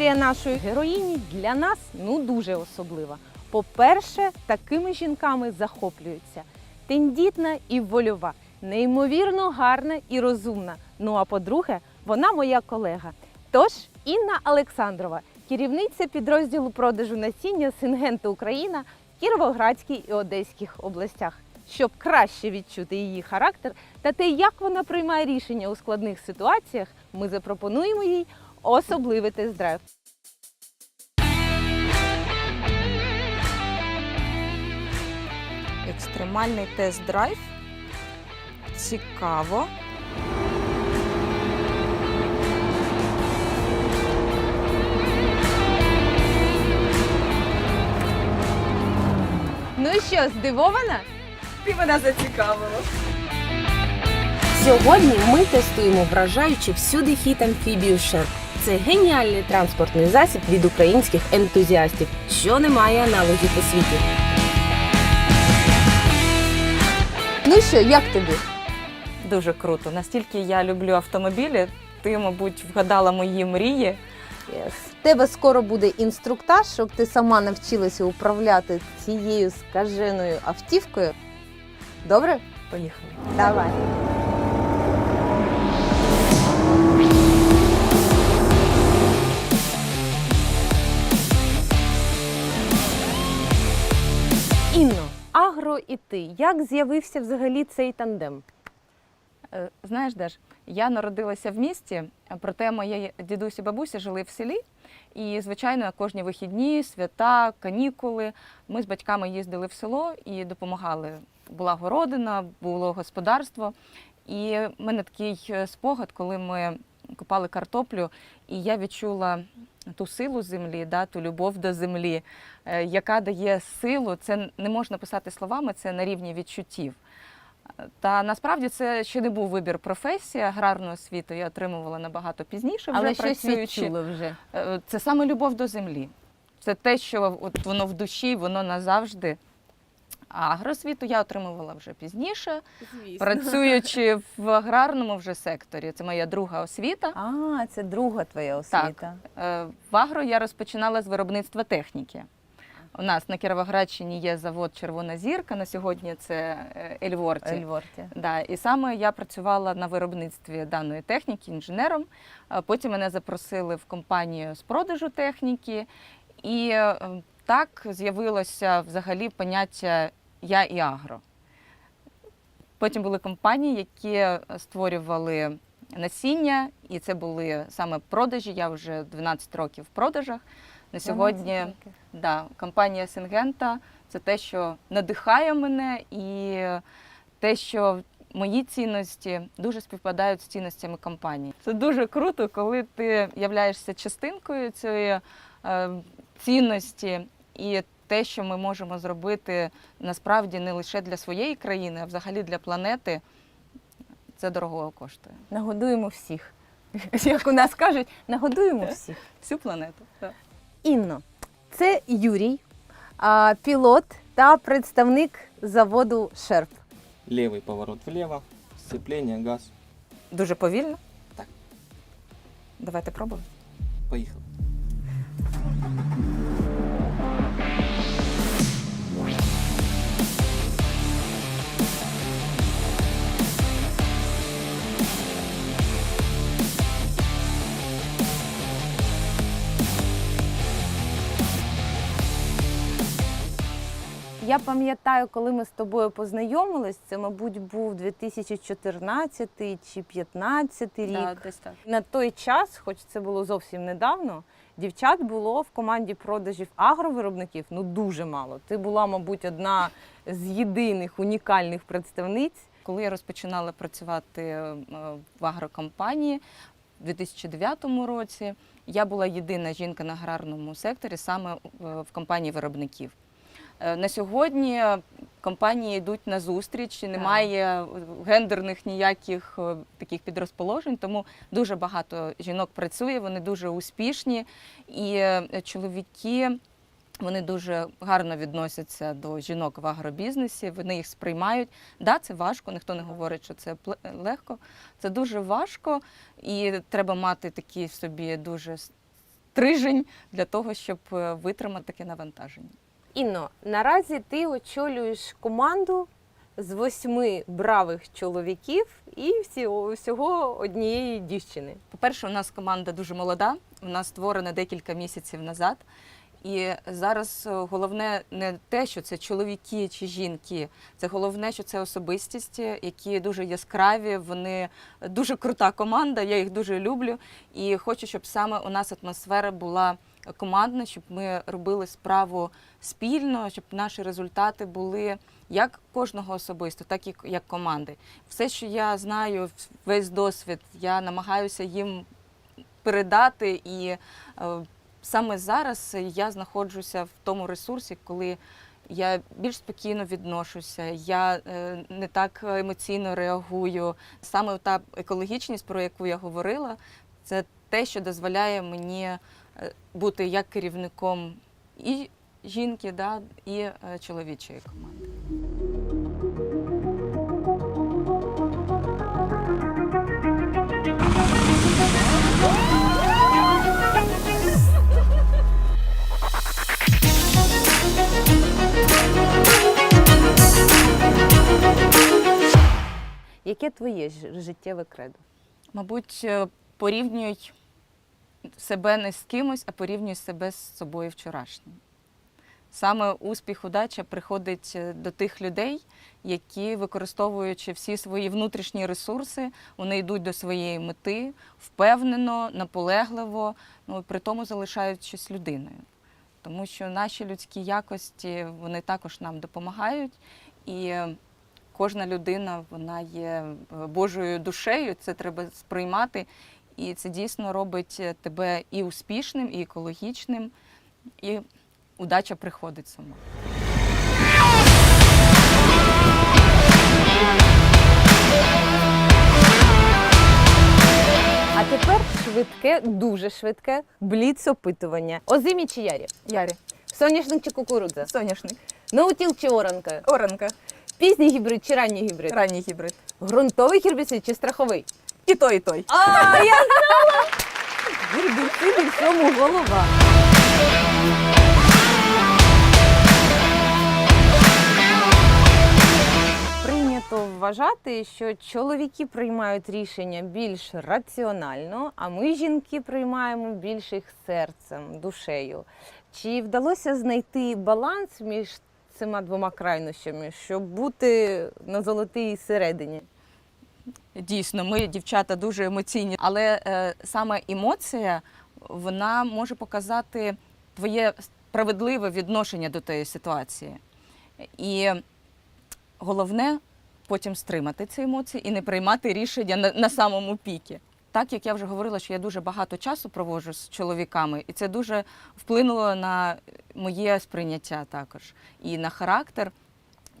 Історія нашої героїні для нас ну дуже особлива. По-перше, такими жінками захоплюються. Тендітна і вольова, неймовірно гарна і розумна. Ну а по-друге, вона моя колега. Тож Інна Олександрова, керівниця підрозділу продажу насіння Сингента Україна в Кіровоградській і Одеських областях. Щоб краще відчути її характер та те, як вона приймає рішення у складних ситуаціях, ми запропонуємо їй особливий тест-драйв. Екстремальний тест-драйв. Цікаво. Ну що, здивована? Ти мене зацікавила. Сьогодні ми тестуємо вражаючи всюди хіт амфібію Шерп. Це геніальний транспортний засіб від українських ентузіастів, що не має аналогів у світі. Ну що, як тобі? Дуже круто. Настільки я люблю автомобілі, ти, мабуть, вгадала мої мрії. В тебе скоро буде інструктаж, щоб ти сама навчилася управляти цією скаженою автівкою. Добре? Поїхали. Давай. Інно, агро і ти. Як з'явився взагалі цей тандем? Е, Знаєш, Деш, я народилася в місті, проте мої дідусь і бабуся жили в селі. І, звичайно, кожні вихідні, свята, канікули. Ми з батьками їздили в село і допомагали. Була городина, було господарство. І в мене такий е, спогад, коли ми копали картоплю, і я відчула ту силу землі, да, ту любов до землі, е, яка дає силу. Це не можна писати словами, це на рівні відчуттів. Та насправді це ще не був вибір професії аграрну освіту. Я отримувала набагато пізніше, вже Але щось працюючи. відчула вже. Е, Це саме любов до землі. Це те, що от воно в душі, воно назавжди. А агросвіту я отримувала вже пізніше, працюючи в аграрному вже секторі. Це моя друга освіта. А, це друга твоя Так. Е, В агро я розпочинала з виробництва техніки. У нас на Кіровоградщині є завод Червона зірка. На сьогодні це е, Ельворті. Ельворті. Да, і саме я працювала на виробництві даної техніки інженером. Потім мене запросили в компанію з продажу техніки, і е, так з'явилося взагалі поняття я і агро. Потім були компанії, які створювали насіння, і це були саме продажі. Я вже 12 років в продажах. На сьогодні Да, компанія Сингента це те, що надихає мене, і те, що мої цінності дуже співпадають з цінностями компанії. Це дуже круто, коли ти являєшся частинкою цієї е, цінності і те, що ми можемо зробити насправді не лише для своєї країни, а взагалі для планети. Це дорого коштує. Нагодуємо всіх. Як у нас кажуть, нагодуємо всіх. Всю планету. Так. Інно, це Юрій, пілот та представник заводу Шерп. Левый поворот влево, сцепление, газ. Дуже повільно. Так. Давайте пробуємо. Поехал. Я пам'ятаю, коли ми з тобою познайомились, це, мабуть, був 2014 чи 2015 рік. Да, десь так. На той час, хоч це було зовсім недавно, дівчат було в команді продажів агровиробників ну дуже мало. Ти була, мабуть, одна з єдиних унікальних представниць. Коли я розпочинала працювати е, в агрокомпанії у 2009 році, я була єдина жінка на аграрному секторі саме е, в компанії виробників. Е, На сьогодні компанії йдуть на зустріч, немає гендерних ніяких е, таких підрозположень, тому дуже багато жінок працює, вони дуже успішні, і е, чоловіки вони дуже гарно відносяться до жінок в агробізнесі, вони їх сприймають. Да, це важко, ніхто не говорить, що це легко. Це дуже важко, і треба мати такий собі дуже стрижень для того, щоб витримати таке навантаження. Інно, наразі ти очолюєш команду з восьми бравих чоловіків і всього, однієї дівчини. По-перше, у нас команда дуже молода, вона створена декілька місяців назад. І зараз е, головне не те, що це чоловіки чи жінки, це головне, що це особистості, які дуже яскраві. Вони дуже крута команда. Я їх дуже люблю. І хочу, щоб саме у нас атмосфера була командна, щоб ми робили справу спільно, щоб наші результати були як кожного особисто, так і як команди. Все, що я знаю, весь досвід, я намагаюся їм передати. І е, саме зараз я знаходжуся в тому ресурсі, коли я більш спокійно відношуся, я е, не так емоційно реагую. Саме та екологічність, про яку я говорила, це те, що дозволяє мені бути як керівником і жінки, да, і е, чоловічої команди. Яке твоє життєве кредо? Мабуть, е, порівнюють себе не з кимось, а порівнюють себе з собою вчорашнім. Саме успіх, удача приходить е, до тих людей, які, використовуючи всі свої внутрішні ресурси, вони йдуть до своєї мети впевнено, наполегливо, ну при тому залишаючись людиною. Тому що наші людські якості вони також нам допомагають. І е, кожна людина вона є е, Божою душею, це треба сприймати. І це дійсно робить е, тебе і успішним, і екологічним, і удача приходить сама. А тепер швидке, дуже швидке бліц-опитування. Озимі чи ярі? Ярі, Соняшник чи кукурудза? соняшник, Наутіл чи оранка? оранка, Пізній гібрид чи ранній гібрид? ранній гібрид. Ґрунтовий гербіцид чи страховий? І той, і той. А, я знала! Гербіцид і всьому голова. Прийнято вважати, що чоловіки приймають рішення більш раціонально, а ми, жінки, приймаємо більш їх серцем, душею. Чи вдалося знайти баланс між цими двома крайнощами, щоб бути на золотій середині? Дійсно, ми, дівчата, дуже емоційні, але е, саме емоція вона може показати твоє справедливе відношення до тієї ситуації. І головне потім стримати ці емоції і не приймати рішення на, на самому пікі. Так як я вже говорила, що я дуже багато часу проводжу з чоловіками, і це дуже вплинуло на моє сприйняття також і на характер.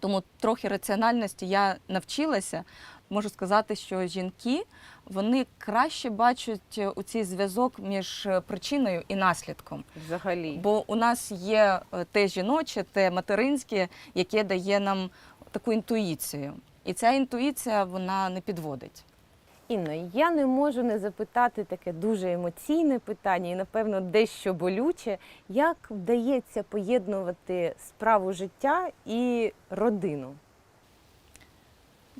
Тому трохи раціональності я навчилася. Можу сказати, що жінки вони краще бачать у цей зв'язок між причиною і наслідком. Взагалі. Бо у нас є е, те жіноче, те материнське, яке дає нам таку інтуїцію. І ця інтуїція вона не підводить. Інно, я не можу не запитати таке дуже емоційне питання і, напевно, дещо болюче. Як вдається поєднувати справу життя і родину?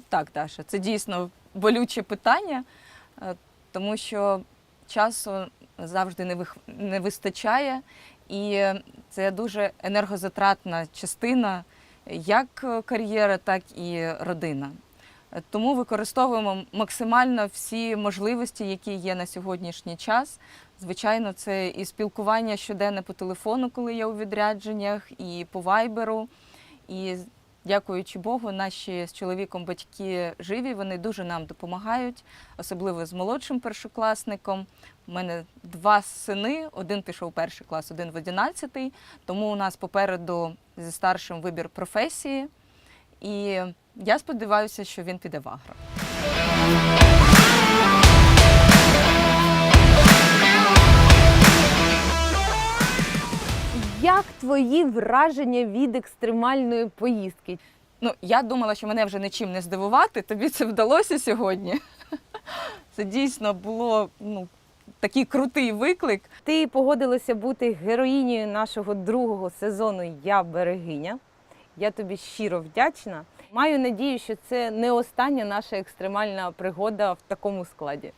Так, Даша, це дійсно болюче питання, е, тому що часу завжди не не вистачає, і це дуже енергозатратна частина як кар'єра, так і родина. Тому використовуємо максимально всі можливості, які є на сьогоднішній час. Звичайно, це і спілкування щоденне по телефону, коли я у відрядженнях, і по вайберу. І дякуючи Богу, наші з чоловіком батьки живі, вони дуже нам допомагають, особливо з молодшим першокласником. У мене два сини, один пішов перший клас, один в одинадцятий. Тому у нас попереду зі старшим вибір професії. І я сподіваюся, що він піде в агро. Твої враження від екстремальної поїздки? Ну, я думала, що мене вже нічим не здивувати. Тобі це вдалося сьогодні. Це дійсно було ну, такий крутий виклик. Ти погодилася бути героїнею нашого другого сезону Я берегиня. Я тобі щиро вдячна. Маю надію, що це не остання наша екстремальна пригода в такому складі.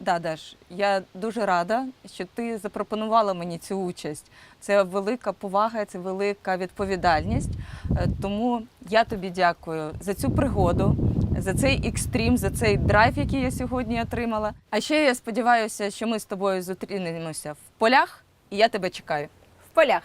Да, Даш, я дуже рада, що ти запропонувала мені цю участь. Це велика повага, це велика відповідальність. Е, Тому я тобі дякую за цю пригоду, за цей екстрім, за цей драйв, який я сьогодні отримала. А ще я сподіваюся, що ми з тобою зустрінемося в полях, і я тебе чекаю. В полях.